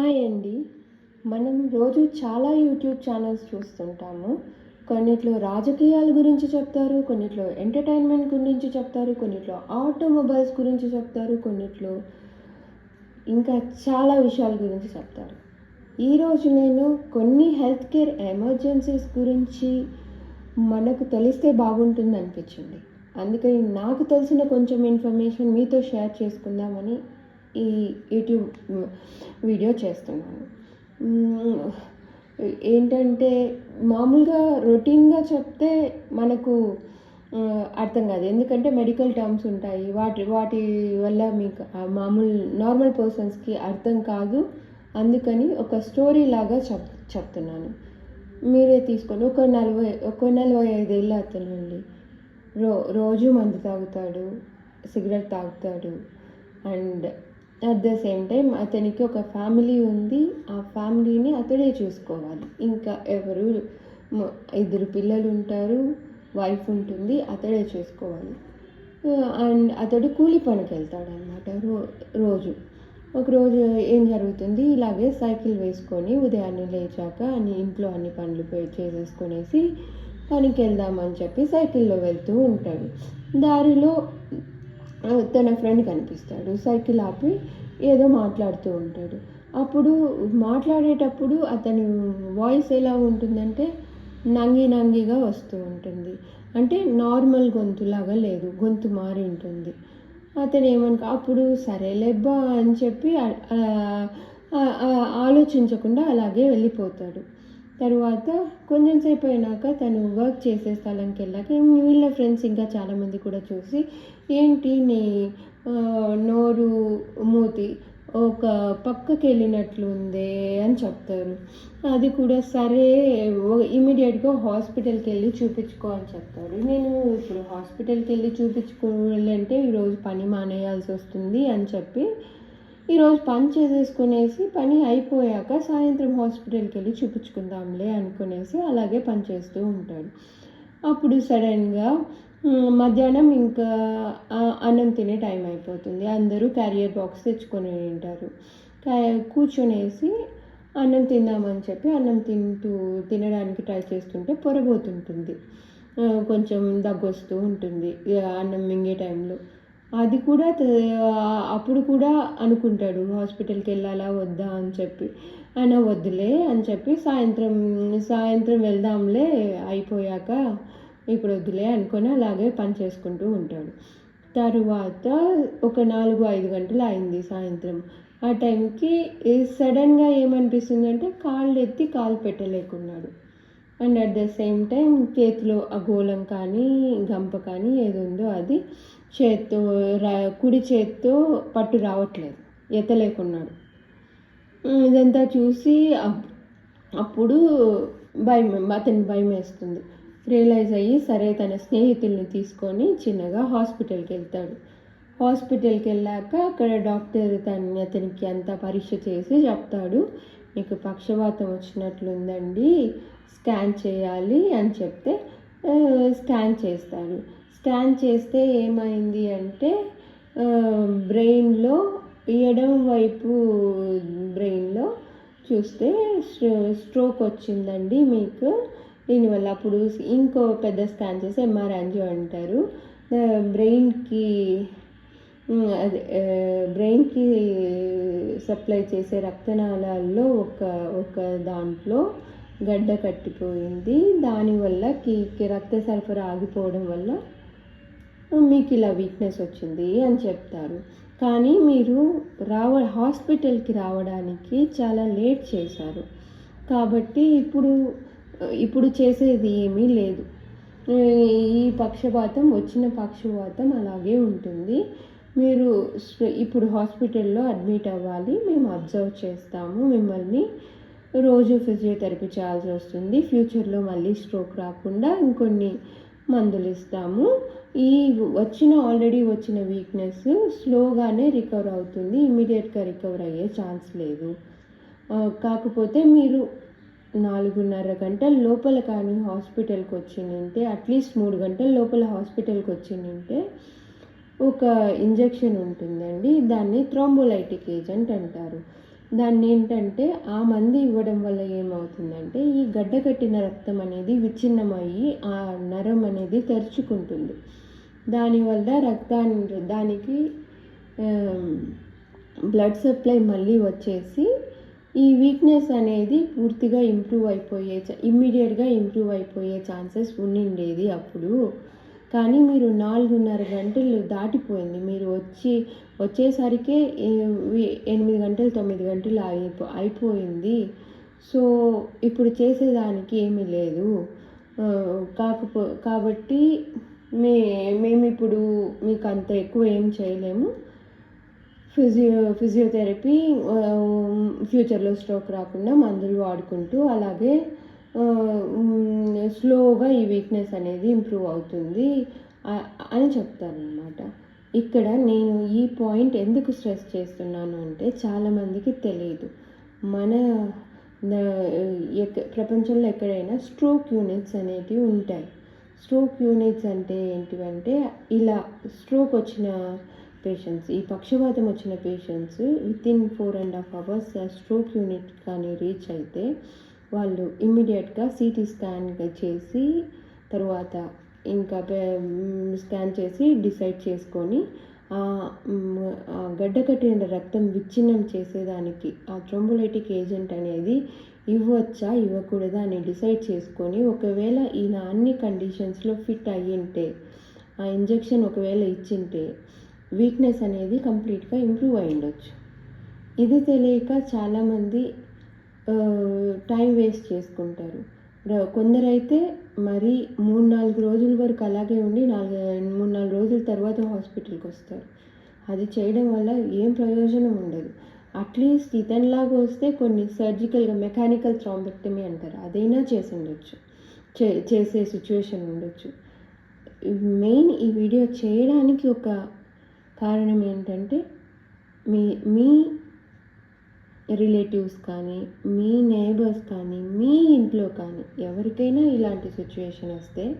Hi అండి. మనం రోజు చాలా యూట్యూబ్ ఛానల్స్ చూస్తుంటాము. కొన్నిట్లో రాజకీయాల గురించి చెప్తారు కొన్నిట్లో ఎంటర్టైన్మెంట్ గురించి చెప్తారు కొన్నిట్లో ఆటోమొబైల్స్ గురించి చెప్తారు కొన్నిట్లో ఇంకా చాలా విషయాల గురించి చెప్తారు. ఈరోజు నేను కొన్ని హెల్త్ కేర్ ఎమర్జెన్సీస్ గురించి మనకు తెలిస్తే బాగుంటుంది అనిపించింది. అందుకని నాకు తెలిసిన కొంచెం ఇన్ఫర్మేషన్ మీతో షేర్ చేసుకుందామని ఈ యూట్యూబ్ వీడియో చేస్తున్నాను. ఏంటంటే మామూలుగా రొటీన్గా చెప్తే మనకు అర్థం కాదు. ఎందుకంటే మెడికల్ టర్మ్స్ ఉంటాయి. వాటి వాటి వల్ల మీకు మామూలు నార్మల్ పర్సన్స్కి అర్థం కాదు. అందుకని ఒక స్టోరీ లాగా చెప్ చెప్తున్నాను. మీరే తీసుకోండి. ఒక నలభై ఒక నలభై ఐదేళ్ళు అతనండి. అండి రో రోజు మందు తాగుతాడు సిగరెట్ తాగుతాడు. And at the same time అతనికి ఒక ఫ్యామిలీ ఉంది. ఆ ఫ్యామిలీని అతడే చూసుకోవాలి. ఇంకా ఎవరు ఇద్దరు పిల్లలు ఉంటారు వైఫ్ ఉంటుంది అతడే చూసుకోవాలి. అండ్ అతడు కూలి పనికి వెళ్తాడు అనమాట రో రోజు. ఒకరోజు ఏం జరుగుతుంది? ఇలాగే సైకిల్ వేసుకొని ఉదయాన్నే లేచాక అని ఇంట్లో అన్ని పనులు పే- పనికి వెళ్దామని చెప్పి సైకిల్లో వెళ్తూ ఉంటాడు. దారిలో తన ఫ్రెండ్ కనిపిస్తాడు. సైకిల్ ఆపి ఏదో మాట్లాడుతూ ఉంటాడు. అప్పుడు మాట్లాడేటప్పుడు అతని వాయిస్ ఎలా ఉంటుందంటే నంగి నంగిగా వస్తూ ఉంటుంది. అంటే నార్మల్ గొంతులాగా లేదు. గొంతు మారి ఉంటుంది. అతను ఏమనుకో అప్పుడు సరేలేబ్బా అని చెప్పి ఆలోచించకుండా అలాగే వెళ్ళిపోతాడు. తర్వాత కొంచెం సేపు అయినాక తను వర్క్ చేసే స్థలంకి వెళ్ళాక వీళ్ళ ఫ్రెండ్స్ ఇంకా చాలామంది కూడా చూసి ఏంటి నీ నోరు మూతి ఒక పక్కకి వెళ్ళినట్లుందే అని చెప్తారు. అది కూడా సరే ఇమీడియట్గా హాస్పిటల్కి వెళ్ళి చూపించుకో అని చెప్తాడు నేను ఇప్పుడు హాస్పిటల్కి వెళ్ళి చూపించుకోవాలంటే ఈరోజు పని మానేయాల్సి వస్తుంది అని చెప్పి ఈరోజు పని చేసేసుకునేసి పని అయిపోయాక సాయంత్రం హాస్పిటల్కి వెళ్ళి చూపించుకుందాంలే అనుకునేసి అలాగే పని చేస్తూ ఉంటాడు. అప్పుడు సడన్గా మధ్యాహ్నం ఇంకా అన్నం తినే టైం అయిపోతుంది. అందరూ క్యారియర్ బాక్స్ తెచ్చుకొని ఉంటారు. కా- కూర్చొనేసి అన్నం తిందామని చెప్పి అన్నం తింటూ తినడానికి ట్రై చేస్తుంటే పొరబోతుంటుంది. కొంచెం కొంచెం దగ్గొస్తూ ఉంటుంది అన్నం మింగే టైంలో. అది కూడా అప్పుడు కూడా అనుకుంటాడు హాస్పిటల్కి వెళ్ళాలా వద్దా? అని చెప్పి. అయినా వద్దులే అని చెప్పి సాయంత్రం సాయంత్రం వెళ్దాంలే అయిపోయాక ఇప్పుడు వద్దులే అనుకొని అలాగే పని చేసుకుంటూ ఉంటాడు. తరువాత ఒక నాలుగు ఐదు గంటలు అయింది సాయంత్రం. ఆ టైంకి సడన్గా ఏమనిపిస్తుంది అంటే కాళ్ళు ఎత్తి కాలు పెట్టలేకున్నాడు. And at the same time చేతిలో ఆ గోళం కానీ గంప కానీ ఏది ఉందో అది చేత్తో రా కుడి చేత్తో పట్టు రావట్లేదు. ఎత్తలేకున్నాడు. ఇదంతా చూసి అప్పుడు భయం అతని భయం వేస్తుంది. రియలైజ్ అయ్యి సరే తన స్నేహితుల్ని తీసుకొని చిన్నగా హాస్పిటల్కి వెళ్తాడు. హాస్పిటల్కి వెళ్ళాక అక్కడ డాక్టర్ తన అతనికి అంతా పరీక్ష చేసి చెప్తాడు. మీకు పక్షవాతం వచ్చినట్లుందండి స్కాన్ చేయాలి అని చెప్తే స్కాన్ చేస్తాడు. స్కాన్ చేస్తే ఏమైంది అంటే బ్రెయిన్లో ఎడం వైపు బ్రెయిన్లో చూస్తే స్ట్రోక్ వచ్చిందండి మీకు. దీనివల్ల అప్పుడు ఇంకో పెద్ద స్కాన్ చేసి ఎంఆర్ అంటారు. బ్రెయిన్కి బ్రెయిన్కి సప్లై చేసే రక్తనాళాల్లో ఒక ఒక దాంట్లో గడ్డ కట్టిపోయింది. దానివల్ల కి రక్త సరఫరా ఆగిపోవడం వల్ల మీకు ఇలా వీక్నెస్ వచ్చింది అని చెప్తారు. కానీ మీరు రావ హాస్పిటల్కి రావడానికి చాలా లేట్ చేశారు. కాబట్టి ఇప్పుడు ఇప్పుడు చేసేది ఏమీ లేదు. ఈ పక్షపాతం వచ్చిన పక్షపాతం అలాగే ఉంటుంది. మీరు ఇప్పుడు హాస్పిటల్లో అడ్మిట్ అవ్వాలి మేము అబ్జర్వ్ చేస్తాము మిమ్మల్ని. రోజు ఫిజియోథెరపీ చేయాల్సి వస్తుంది ఫ్యూచర్లో మళ్ళీ స్ట్రోక్ రాకుండా ఇంకొన్ని మందులు ఇస్తాము. ఈ వచ్చిన ఆల్రెడీ వచ్చిన వీక్నెస్ స్లోగానే రికవర్ అవుతుంది ఇమీడియట్గా రికవర్ అయ్యే ఛాన్స్ లేదు. కాకపోతే మీరు నాలుగున్నర గంటల లోపల కానీ హాస్పిటల్కి వచ్చిందంటే అట్లీస్ట్ మూడు గంటల లోపల హాస్పిటల్కి వచ్చిందంటే ఒక ఇంజెక్షన్ ఉంటుందండి. దాన్ని థ్రాంబోలైటిక్ ఏజెంట్ అంటారు. దాన్ని ఏంటంటే ఆ మంది ఇవ్వడం వల్ల ఏమవుతుందంటే ఈ గడ్డ కట్టిన రక్తం అనేది విచ్ఛిన్నమయ్యి ఆ నరం అనేది తెరుచుకుంటుంది. దానివల్ల రక్తాన్ని దానికి బ్లడ్ సప్లై మళ్ళీ వచ్చేసి ఈ వీక్నెస్ అనేది పూర్తిగా ఇంప్రూవ్ అయిపోయే ఇమ్మీడియట్గా ఇంప్రూవ్ అయిపోయే ఛాన్సెస్ ఉండిండేది అప్పుడు. కానీ మీరు నాలుగున్నర గంటలు దాటిపోయింది. మీరు వచ్చి వచ్చేసరికే ఎనిమిది గంటలు తొమ్మిది గంటలు అయిపో అయిపోయింది. సో ఇప్పుడు చేసేదానికి ఏమీ లేదు. కాకపో కాబట్టి మే మేము ఇప్పుడు మీకు అంత ఎక్కువ ఏం చేయలేము. ఫిజియో ఫిజియోథెరపీ ఫ్యూచర్లో స్ట్రోక్ రాకుండా మందులు వాడుకుంటూ అలాగే స్లోగా ఈ వీక్నెస్ అనేది ఇంప్రూవ్ అవుతుంది. అని చెప్తారనమాట ఇక్కడ నేను ఈ పాయింట్ ఎందుకు స్ట్రెస్ చేస్తున్నాను అంటే చాలామందికి తెలియదు మన ప్రపంచంలో ఎక్కడైనా స్ట్రోక్ యూనిట్స్ అనేటివి ఉంటాయి. స్ట్రోక్ యూనిట్స్ అంటే ఏంటివంటే ఇలా స్ట్రోక్ వచ్చిన పేషెంట్స్ ఈ పక్షవాతం వచ్చిన patients within four and half hours stroke unit కానీ రీచ్ అయితే వాళ్ళు ఇమ్మీడియట్గా సిటీ స్కాన్ చేసి తర్వాత ఇంకా స్కాన్ చేసి డిసైడ్ చేసుకొని గడ్డ కట్టిన రక్తం విచ్ఛిన్నం చేసేదానికి ఆ థ్రోంబోలైటిక్ ఏజెంట్ అనేది ఇవ్వచ్చా ఇవ్వకూడదా అని డిసైడ్ చేసుకొని ఒకవేళ ఈయన అన్ని కండిషన్స్లో ఫిట్ అయ్యింటే ఆ ఇంజెక్షన్ ఒకవేళ ఇచ్చింటే వీక్నెస్ అనేది కంప్లీట్గా ఇంప్రూవ్ అయ్యుండొచ్చు. ఇది తెలియక చాలామంది టైం వేస్ట్ చేసుకుంటారు. కొందరైతే మరి మూడు నాలుగు రోజుల వరకు అలాగే ఉండి నాలుగు మూడు నాలుగు రోజుల తర్వాత హాస్పిటల్కి వస్తారు. అది చేయడం వల్ల ఏం ప్రయోజనం ఉండదు. అట్లీస్ట్ ఇతనిలాగా వస్తే కొన్ని సర్జికల్గా మెకానికల్ థ్రాంబెక్టమీ అంటారు. అదైనా చేసి ఉండొచ్చు. చే చేసే సిచ్యువేషన్ ఉండొచ్చు. మెయిన్ ఈ వీడియో చేయడానికి ఒక కారణం ఏంటంటే మీ మీ రిలేటివ్స్ కానీ మీ నేబర్స్ కానీ మీ ఇంట్లో కానీ ఎవరికైనా ఇలాంటి సిచ్యువేషన్ వస్తే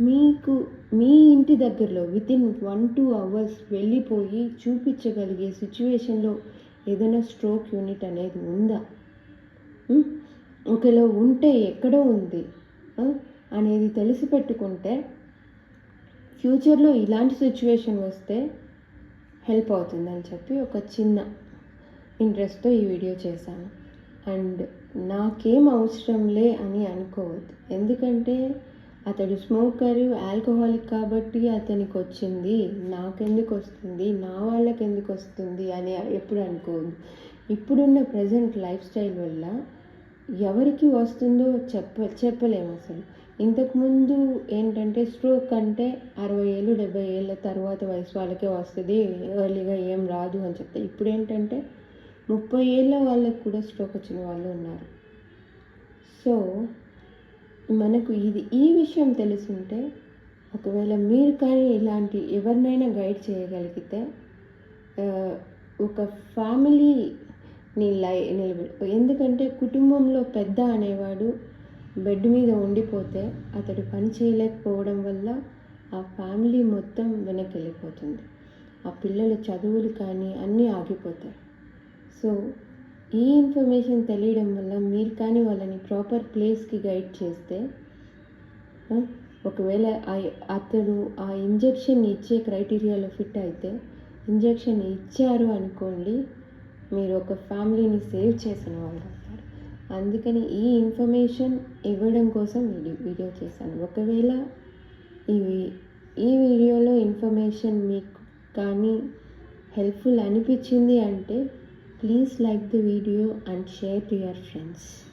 మీకు మీ ఇంటి దగ్గరలో వితిన్ వన్ టూ అవర్స్ వెళ్ళిపోయి చూపించగలిగే సిచ్యువేషన్లో ఏదైనా స్ట్రోక్ యూనిట్ అనేది ఉందా? ఒకలో ఉంటే ఎక్కడ ఉంది అనేది తెలిసి పెట్టుకుంటే ఫ్యూచర్లో ఇలాంటి సిచ్యువేషన్ వస్తే హెల్ప్ అవుతుందని చెప్పి ఒక చిన్న ఇంట్రెస్ట్తో ఈ వీడియో చేశాను. అండ్ నాకేం అవసరంలే అని అనుకోవద్దు. ఎందుకంటే అతడు స్మోకర్ ఆల్కహాలిక్ కాబట్టి అతనికి వచ్చింది నాకెందుకు వస్తుంది నా వాళ్ళకి ఎందుకు వస్తుంది అని ఎప్పుడు అనుకోవద్దు. ఇప్పుడున్న ప్రజెంట్ లైఫ్ స్టైల్ వల్ల ఎవరికి వస్తుందో చెప్ప చెప్పలేము అసలు. ఇంతకుముందు ఏంటంటే స్ట్రోక్ అంటే అరవై ఏళ్ళు డెబ్బై ఏళ్ళ తర్వాత వయసు వాళ్ళకే వస్తుంది ఎర్లీగా ఏం రాదు అని చెప్తే. ఇప్పుడు ఏంటంటే ముప్పై ఏళ్ళ వాళ్ళకు కూడా స్ట్రోక్ వచ్చిన వాళ్ళు ఉన్నారు. సో మనకు ఇది ఈ విషయం తెలుసుంటే ఒకవేళ మీరు కానీ ఇలాంటి ఎవరినైనా గైడ్ చేయగలిగితే ఒక ఫ్యామిలీని లై నిలబెడు ఎందుకంటే కుటుంబంలో పెద్ద అనేవాడు బెడ్ మీద ఉండిపోతే అతడు పని చేయలేకపోవడం వల్ల ఆ ఫ్యామిలీ మొత్తం వెనక్కి వెళ్ళిపోతుంది. ఆ పిల్లల చదువులు కానీ అన్నీ ఆగిపోతాయి. సో ఈ ఇన్ఫర్మేషన్ తెలియడం వల్ల మీరు కానీ వాళ్ళని ప్రాపర్ ప్లేస్కి గైడ్ చేస్తే ఒకవేళ అతడు ఆ ఇంజెక్షన్ ఇచ్చే క్రైటీరియాలో ఫిట్ అయితే ఇంజెక్షన్ ఇచ్చారు అనుకోండి మీరు ఒక ఫ్యామిలీని సేవ్ చేసిన వాళ్ళు అవుతారు. అందుకని ఈ ఇన్ఫర్మేషన్ ఇవ్వడం కోసం వీడియో వీడియో చేశాను. ఒకవేళ ఇవి ఈ వీడియోలో ఇన్ఫర్మేషన్ మీకు కానీ హెల్ప్ఫుల్ అనిపించింది అంటే Please like the video and share to your friends.